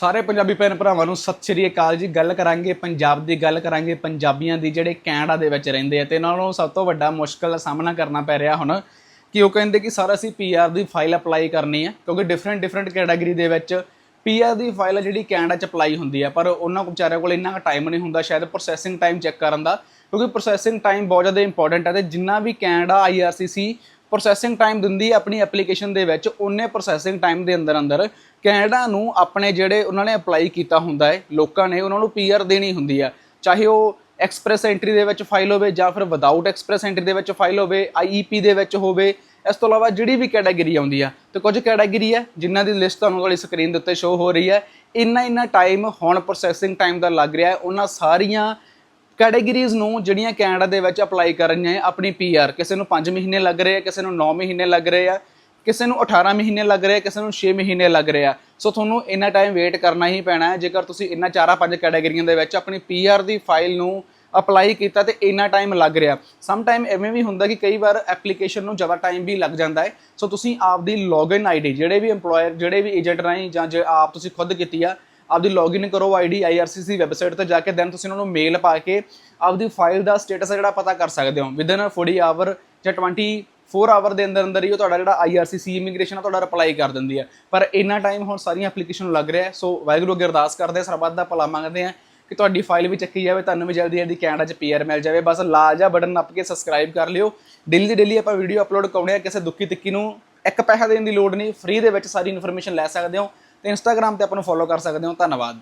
ਸਾਰੇ ਪੰਜਾਬੀ ਭੈਣ ਭਰਾਵਾਂ ਨੂੰ ਸਤਿ ਸ਼੍ਰੀ ਅਕਾਲ ਜੀ। ਗੱਲ ਕਰਾਂਗੇ ਪੰਜਾਬ ਦੀ, ਗੱਲ ਕਰਾਂਗੇ ਪੰਜਾਬੀਆਂ ਦੀ, ਜਿਹੜੇ ਕੈਨੇਡਾ ਦੇ ਵਿੱਚ ਰਹਿੰਦੇ ਆ ਤੇ ਇਹਨਾਂ ਨੂੰ ਸਭ ਤੋਂ ਵੱਡਾ ਮੁਸ਼ਕਲ ਦਾ ਸਾਹਮਣਾ ਕਰਨਾ ਪੈ ਰਿਹਾ ਹੁਣ ਕਿ ਉਹ ਕਹਿੰਦੇ ਕਿ ਸਰ ਅਸੀਂ ਪੀਆਰ ਦੀ ਫਾਈਲ ਅਪਲਾਈ ਕਰਨੀ ਹੈ ਕਿਉਂਕਿ ਡਿਫਰੈਂਟ ਡਿਫਰੈਂਟ ਕੈਟਾਗਰੀ ਦੇ ਵਿੱਚ ਪੀਆਰ ਦੀ ਫਾਈਲ ਜਿਹੜੀ ਕੈਨੇਡਾ ਚ ਅਪਲਾਈ ਹੁੰਦੀ ਹੈ ਪਰ ਉਹਨਾਂ ਕੋਲ ਵਿਚਾਰਿਆਂ ਕੋਲ ਇੰਨਾ ਟਾਈਮ ਨਹੀਂ ਹੁੰਦਾ, ਸ਼ਾਇਦ ਪ੍ਰੋਸੈਸਿੰਗ ਟਾਈਮ ਚੈੱਕ ਕਰਨ ਦਾ, ਕਿਉਂਕਿ ਪ੍ਰੋਸੈਸਿੰਗ ਟਾਈਮ ਬਹੁਤ ਜ਼ਿਆਦਾ ਇੰਪੋਰਟੈਂਟ ਹੈ ਤੇ ਜਿੰਨਾ ਵੀ ਕੈਨੇਡਾ ਆਈਆਰਸੀਸੀ ਪ੍ਰੋਸੈਸਿੰਗ ਟਾਈਮ ਦਿੰਦੀ ਹੈ ਆਪਣੀ ਐਪਲੀਕੇਸ਼ਨ ਦੇ ਵਿੱਚ, ਉਹਨੇ ਪ੍ਰੋਸੈਸਿੰਗ ਟਾਈਮ ਦੇ ਅੰਦਰ ਅੰਦਰ ਕੈਨੇਡਾ ਨੂੰ ਆਪਣੇ ਜਿਹੜੇ ਉਹਨਾਂ ਨੇ ਅਪਲਾਈ ਕੀਤਾ ਹੁੰਦਾ ਹੈ, ਲੋਕਾਂ ਨੇ, ਉਹਨਾਂ ਨੂੰ ਪੀਆਰ ਦੇਣੀ ਹੁੰਦੀ ਹੈ ਚਾਹੇ ਉਹ ਐਕਸਪ੍ਰੈਸ ਐਂਟਰੀ ਦੇ ਵਿੱਚ ਫਾਈਲ ਹੋਵੇ ਜਾਂ ਫਿਰ ਵਿਦਆਊਟ ਐਕਸਪ੍ਰੈਸ ਐਂਟਰੀ ਦੇ ਵਿੱਚ ਫਾਈਲ ਹੋਵੇ ਆਈਈਪੀ ਦੇ ਵਿੱਚ ਹੋਵੇ, ਇਸ ਤੋਂ ਇਲਾਵਾ ਜਿਹੜੀ ਵੀ ਕੈਟਾਗਰੀ ਆਉਂਦੀ ਆ, ਤੇ ਕੁਝ ਕੈਟਾਗਰੀ ਹੈ ਜਿਨ੍ਹਾਂ ਦੀ ਲਿਸਟ ਤੁਹਾਨੂੰ ਵਾਲੀ ਸਕਰੀਨ ਦੇ ਉੱਤੇ ਸ਼ੋ ਹੋ ਰਹੀ ਹੈ ਇੰਨਾ ਇੰਨਾ ਟਾਈਮ ਹੁਣ ਪ੍ਰੋਸੈਸਿੰਗ ਟਾਈਮ ਦਾ ਲੱਗ ਰਿਹਾ ਹੈ, ਉਹਨਾਂ ਸਾਰੀਆਂ ਕੈਟਾਗਰੀਜ਼ ਨੂੰ ਜਿਹੜੀਆਂ ਕੈਨੇਡਾ ਦੇ ਵਿੱਚ ਅਪਲਾਈ ਕਰ ਰਹੀਆਂ ਹੈ ਆਪਣੀ ਪੀਆਰ ਕਿਸੇ ਨੂੰ 5 ਮਹੀਨੇ ਲੱਗ ਰਹੇ ਆ, ਕਿਸੇ ਨੂੰ 9 ਮਹੀਨੇ ਲੱਗ ਰਹੇ ਆ, ਕਿਸੇ ਨੂੰ 18 ਮਹੀਨੇ ਲੱਗ ਰਹੇ ਆ, ਕਿਸੇ ਨੂੰ 6 ਮਹੀਨੇ ਲੱਗ ਰਹੇ ਆ। ਸੋ ਤੁਹਾਨੂੰ ਇੰਨਾ ਟਾਈਮ ਵੇਟ ਕਰਨਾ ਹੀ ਪੈਣਾ ਹੈ, ਜੇਕਰ ਤੁਸੀਂ ਇਹਨਾਂ ਚਾਰਾਂ ਪੰਜ ਕੈਟਾਗਰੀਆਂ ਦੇ ਵਿੱਚ ਆਪਣੀ ਪੀਆਰ ਦੀ ਫਾਈਲ ਨੂੰ ਅਪਲਾਈ ਕੀਤਾ ਤੇ ਇੰਨਾ ਟਾਈਮ ਲੱਗ ਰਿਹਾ। ਸਮ ਟਾਈਮ ਐਵੇਂ ਵੀ ਹੁੰਦਾ ਕਿ ਕਈ ਵਾਰ ਐਪਲੀਕੇਸ਼ਨ ਨੂੰ ਜ਼ਿਆਦਾ ਟਾਈਮ ਵੀ ਲੱਗ ਜਾਂਦਾ ਹੈ। ਸੋ ਤੁਸੀਂ ਆਪਦੀ ਲੌਗਇਨ ਆਈਡੀ ਜਿਹੜੇ ਵੀ EMPLOYER, ਜਿਹੜੇ ਵੀ ਏਜੰਟ ਰਾਹੀਂ ਜਾਂ ਜੇ ਆਪ ਤੁਸੀਂ ਖੁਦ ਕੀਤੀ ਆ ਆਪਦੀ ਲੌਗਇਨ ਕਰੋ ਆਈਡੀ IRCC ਵੈਬਸਾਈਟ ਤੇ ਜਾ ਕੇ ਦੈਨ ਤੁਸੀਂ ਉਹਨਾਂ ਨੂੰ ਮੇਲ ਪਾ ਕੇ ਆਪਦੀ ਫਾਈਲ ਦਾ ਸਟੇਟਸ ਜਿਹੜਾ ਪਤਾ ਕਰ ਸਕਦੇ ਹੋ। ਵਿਦਨ 40 ਆਵਰ ਜਾਂ 24 ਆਵਰ ਦੇ ਅੰਦਰ ਅੰਦਰ ਹੀ ਉਹ ਤੁਹਾਡਾ ਜਿਹੜਾ IRCC ਇਮੀਗ੍ਰੇਸ਼ਨ ਆ ਤੁਹਾਡਾ ਰਿਪਲਾਈ ਕਰ ਦਿੰਦੀ ਹੈ ਪਰ ਇੰਨਾ ਟਾਈਮ ਹੁਣ ਸਾਰੀਆਂ ਐਪਲੀਕੇਸ਼ਨ ਲੱਗ ਰਿਹਾ ਸੋ ਵਾਹਿਗੁਰੂ ਅੱਗੇ ਅਰਦਾਸ ਕਰਦੇ ਹਾਂ ਸਰਬੱਤ ਦਾ ਭਲਾ ਮੰਗਦੇ ਹਾਂ ਕਿ ਤੁਹਾਡੀ ਫਾਈਲ ਵੀ ਚੱਕੀ ਜਾਵੇ, ਤੁਹਾਨੂੰ ਵੀ ਜਲਦੀ ਜਲਦੀ ਕੈਨੇਡਾ 'ਚ ਪੀਆਰ ਮਿਲ ਜਾਵੇ। ਬਸ ਲਾਲ ਜਿਹਾ ਬਟਨ ਨੱਪ ਕੇ ਸਬਸਕ੍ਰਾਈਬ ਕਰ ਲਿਓ। ਡੇਲੀ ਦੀ ਡੇਲੀ ਆਪਾਂ ਵੀਡੀਓ ਅਪਲੋਡ ਕਰਾਉਣੇ ਆ, ਕਿਸੇ ਦੁੱਖੀ ਤਿੱਕੀ ਨੂੰ ਇੱਕ ਪੈਸਾ ਦੇਣ ਦੀ ਲੋੜ ਨਹੀਂ। ਫ੍ਰੀ ਦੇ ਵਿੱਚ ਸਾਰੀ ਇਨਫੋਰਮੇਸ਼ਨ ਲੈ ਸਕਦੇ ਹੋ। ਤੇ ਇੰਸਟਾਗ੍ਰam ਤੇ ਆਪਾਂ ਨੂੰ ਫੋਲੋ ਕਰ ਸਕਦੇ ਹੋ। ਧੰਨਵਾਦ।